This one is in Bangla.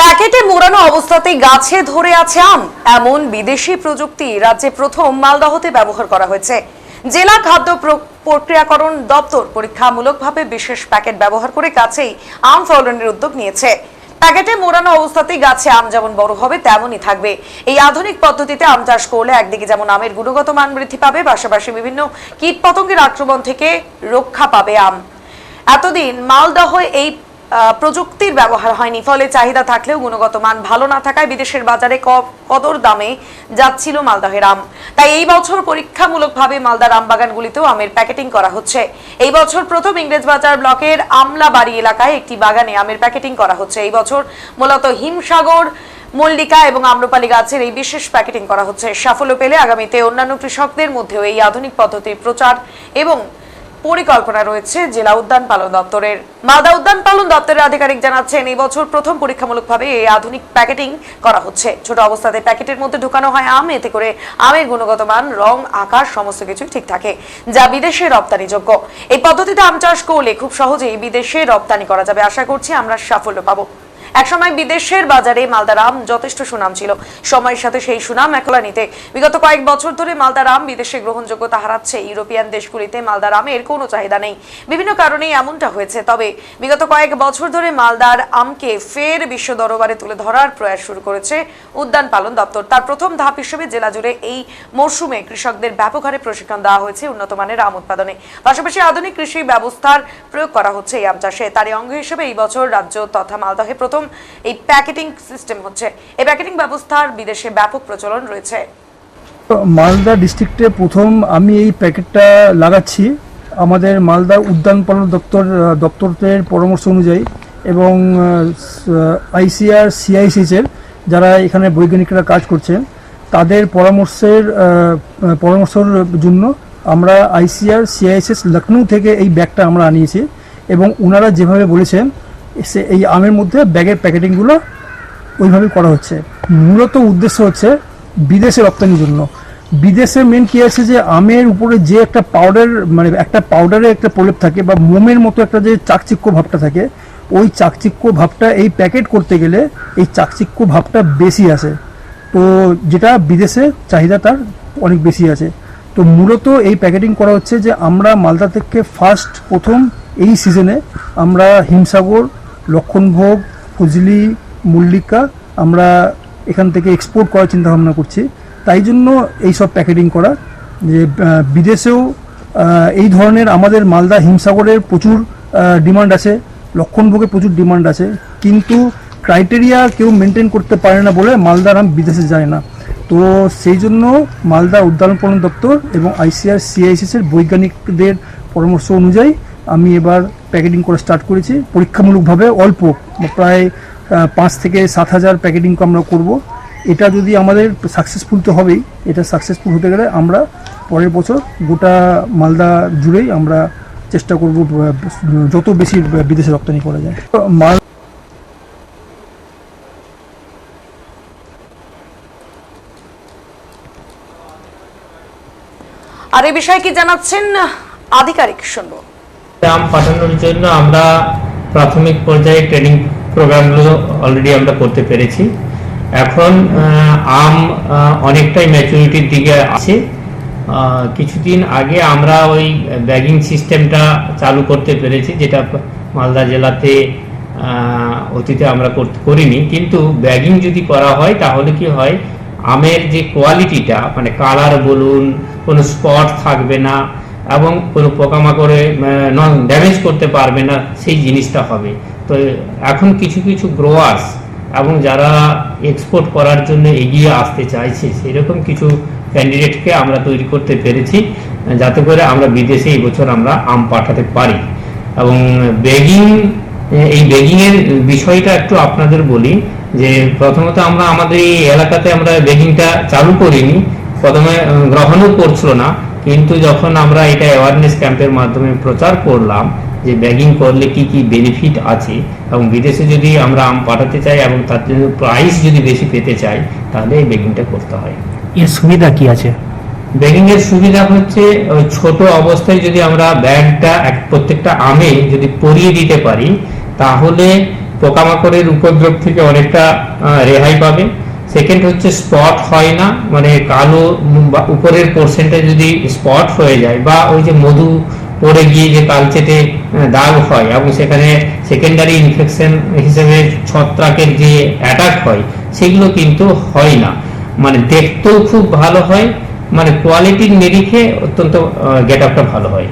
প্যাকেটে মোড়ানো অবস্থাতেই গাছে ধরে আছে আম। এমন বিদেশি প্রযুক্তি রাজ্যে প্রথম মালদহতে ব্যবহার করা হয়েছে। জেলা খাদ্য প্র- প্রক্রিয়াকরণ দপ্তর পরীক্ষামূলকভাবে বিশেষ প্যাকেট ব্যবহার করে গাছেই আম ফলনের উদ্যোগ নিয়েছে। প্যাকেটে মোড়ানো অবস্থাতেই গাছে আম যেমন বড় হবে, তেমনই থাকবে। এই আধুনিক পদ্ধতিতে আম চাষ করলে একদিকে যেমন আমের গুণগত মান বৃদ্ধি পাবে, পাশাপাশি বিভিন্ন কীটপতঙ্গের আক্রমণ থেকে রক্ষা পাবে আম। এতদিন মালদহ এই প্রযুক্তির ব্যবহার হয়নি, ফলে চাহিদা থাকলেও গুণগত মান ভালো না থাকায় বিদেশের বাজারে কদর দামে যাচ্ছিল মালদহের আম তাই এই বছর পরীক্ষামূলকভাবে মালদার আম বাগানগুলিতেও আমের প্যাকেটিং করা হচ্ছে। এই বছর প্রথম ইংরেজবাজার ব্লকের আমলাবাড়ি এলাকায় একটি বাগানে আমের প্যাকেটিং করা হচ্ছে। এই বছর মূলত হিমসাগর, মল্লিকা এবং আম্রপালি গাছের এই বিশেষ প্যাকেটিং করা হচ্ছে। সাফল্য পেলে আগামীতে অন্যান্য কৃষকদের মধ্যেও এই আধুনিক পদ্ধতির প্রচার এবং পরিকল্পনা রয়েছে জেলা উদ্যান পালন দপ্তরের। মালদা উদ্যান পালন দপ্তরের আধিকারিক জানাচ্ছেন, এই বছর প্রথম পরীক্ষামূলকভাবে এই আধুনিক প্যাকেটিং করা হচ্ছে। ছোট অবস্থাতে প্যাকেটের মধ্যে ঢুকানো হয় আম, এতে করে আমের গুণগত মান, রং, আকার, সমস্ত কিছু ঠিক থাকে, যা বিদেশে রপ্তানিযোগ্য। এই পদ্ধতিতে আম চাষ করলে খুব সহজেই বিদেশে রপ্তানি করা যাবে। আশা করছি আমরা সাফল্য পাবো। একসময় বিদেশের বাজারে মালদার আম যথেষ্ট সুনাম ছিল। সময়ের সাথে সেই সুনাম একলা নিতে বিগত কয়েক বছর ধরে মালদার আম বিদেশে গ্রহণযোগ্যতা হারাচ্ছে। ইউরোপিয়ান দেশগুলিতে মালদার আমের কোনো চাহিদা নেই। বিভিন্ন কারণেই এমনটা হয়েছে। তবে বিগত কয়েক বছর ধরে মালদার আমকে ফের বিশ্ব দরবারে তুলে ধরার প্রয়াস শুরু করেছে উদ্যান পালন দপ্তর। তার প্রথম ধাপ হিসেবে জেলা জুড়ে এই মরশুমে কৃষকদের ব্যাপক হারে প্রশিক্ষণ দেওয়া হয়েছে উন্নত মানের আম উৎপাদনে। পাশাপাশি আধুনিক কৃষি ব্যবস্থার প্রয়োগ করা হচ্ছে এই আম চাষে। তারই অঙ্গ হিসেবে এই বছর রাজ্য তথা মালদহে প্রথম এই প্যাকেটিং সিস্টেম হচ্ছে। এই প্যাকেটিং ব্যবস্থার বিদেশে ব্যাপক প্রচলন রয়েছে। মালদা ডিস্ট্রিক্টে প্রথম আমি এই প্যাকেটটা লাগাচ্ছি। আমাদের মালদা উদ্যান পালন দপ্তর দপ্তরের পরামর্শ অনুযায়ী এবং আইসিআর সিআইসিসের যারা এখানে বৈজ্ঞানিকরা কাজ করছেন, তাদের পরামর্শের পরামর্শের জন্য আমরা আইসিআর সিআইএসএস লখনৌ থেকে এই ব্যাগটা আমরা আনিয়েছি এবং ওনারা যেভাবে বলেছেন সে এই আমের মধ্যে ব্যাগের প্যাকেটিংগুলো ওইভাবে করা হচ্ছে। মূলত উদ্দেশ্য হচ্ছে বিদেশে রপ্তানির জন্য। বিদেশে মেন কি আছে যে, আমের উপরে যে একটা পাউডার মানে একটা পাউডারের একটা প্রলেপ থাকে বা মোমের মতো একটা যে চাকচিক্য ভাবটা থাকে, ওই চাকচিক্য ভাবটা এই প্যাকেট করতে গেলে এই চাকচিক্য ভাবটা বেশি আসে। তো যেটা বিদেশে চাহিদা তার অনেক বেশি আছে। তো মূলত এই প্যাকেটিং করা হচ্ছে যে, আমরা মালদা থেকে ফার্স্ট প্রথম এই সিজনে আমরা হিমসাগর লক্ষণভোগ ফজলি মল্লিকা আমরা এখান থেকে এক্সপোর্ট করার চিন্তা ভাবনা করছি। তাই জন্য এই সব প্যাকেটিং করা। যে বিদেশেও এই ধরনের আমাদের মালদা হিমসাগরের প্রচুর ডিমান্ড আছে, লক্ষণভোগে প্রচুর ডিমান্ড আছে। কিন্তু ক্রাইটেরিয়া কেউ মেনটেন করতে পারে না বলে মালদার আম বিদেশে যায় না। তো সেই জন্য মালদা উদ্যান পালন দপ্তর এবং আইসিআর সিআইসিসের বৈজ্ঞানিকদের পরামর্শ অনুযায়ী আমি এবার প্যাকেটিং করা স্টার্ট করেছি। পরীক্ষামূলকভাবে অল্প, প্রায় পাঁচ থেকে সাত হাজার প্যাকেটিং আমরা করব। এটা যদি আমাদের সাকসেসফুল তো হবেই, এটা সাকসেসফুল হতে গেলে আমরা পরের বছর গোটা মালদা জুড়েই আমরা চেষ্টা করব যত বেশি বিদেশে রপ্তানি করা যায়। মাল আর এই বিষয়ে কি জানাচ্ছেন আধিকারিক, শুনব। আম পাঠানোর জন্য আমরা প্রাথমিক পর্যায়ে ট্রেনিং প্রোগ্রামগুলো অলরেডি আমরা করতে পেরেছি। এখন আম অনেকটাই ম্যাচুরিটির দিকে আছে। কিছুদিন আগে আমরা ওই ব্যাগিং সিস্টেমটা চালু করতে পেরেছি, যেটা মালদা জেলাতে অতীতে আমরা করতে করিনি। কিন্তু ব্যাগিং যদি করা হয়, তাহলে কি হয়, আমের যে কোয়ালিটিটা মানে কালার বলুন, কোনো স্পট থাকবে না এবং কোনো পোকামাকড়ে নন ড্যামেজ করতে পারবে না, সেই জিনিসটা হবে। তো এখন কিছু কিছু গ্রোয়ার্স এবং যারা এক্সপোর্ট করার জন্য এগিয়ে আসতে চাইছে, সেরকম কিছু ক্যান্ডিডেটকে আমরা তৈরি করতে পেরেছি, যাতে করে আমরা বিদেশে এই বছর আমরা আম পাঠাতে পারি। এবং বেগিং এই বেগিংয়ের বিষয়টা একটু আপনাদের বলি, যে প্রথমত আমরা আমাদের এই এলাকাতে আমরা বেগিংটা চালু করিনি, প্রথমে গ্রহণও করছিল না। কিন্তু যখন আমরা এটা অ্যাওয়ারনেস ক্যাম্পের মাধ্যমে প্রচার করলাম যে ব্যাগিং করলে কি কি বেনিফিট আছে এবং বিদেশে যদি আমরা আম পাঠাতে চাই এবং তার জন্য প্রাইস যদি বেশি পেতে চাই তাহলে এই বেগিংটা করতে হয়। এর সুবিধা কি আছে? ব্যাগিং এর সুবিধা হচ্ছে ওই ছোট অবস্থায় যদি আমরা ব্যাগটা এক প্রত্যেকটা আমে যদি পরিয়ে দিতে পারি তাহলে পোকামাকড়ের উপদ্রব থেকে অনেকটা রেহাই পাবে। সেকেন্ড হচ্ছে স্পট হয় না মানে কালো উপরের পোর্শনটা যদি স্পট হয়ে যায় বা ওই যে মধু পড়ে গিয়ে যে কালচেটে দাগ হয় এবং সেখানে সেকেন্ডারি ইনফেকশন হিসেবে ছত্রাকের যে অ্যাটাক হয়, সেগুলো কিন্তু হয় না। মানে দেখতেও খুব ভালো হয় মানে কোয়ালিটির নিরিখে অত্যন্ত গেট আপটা ভালো হয়।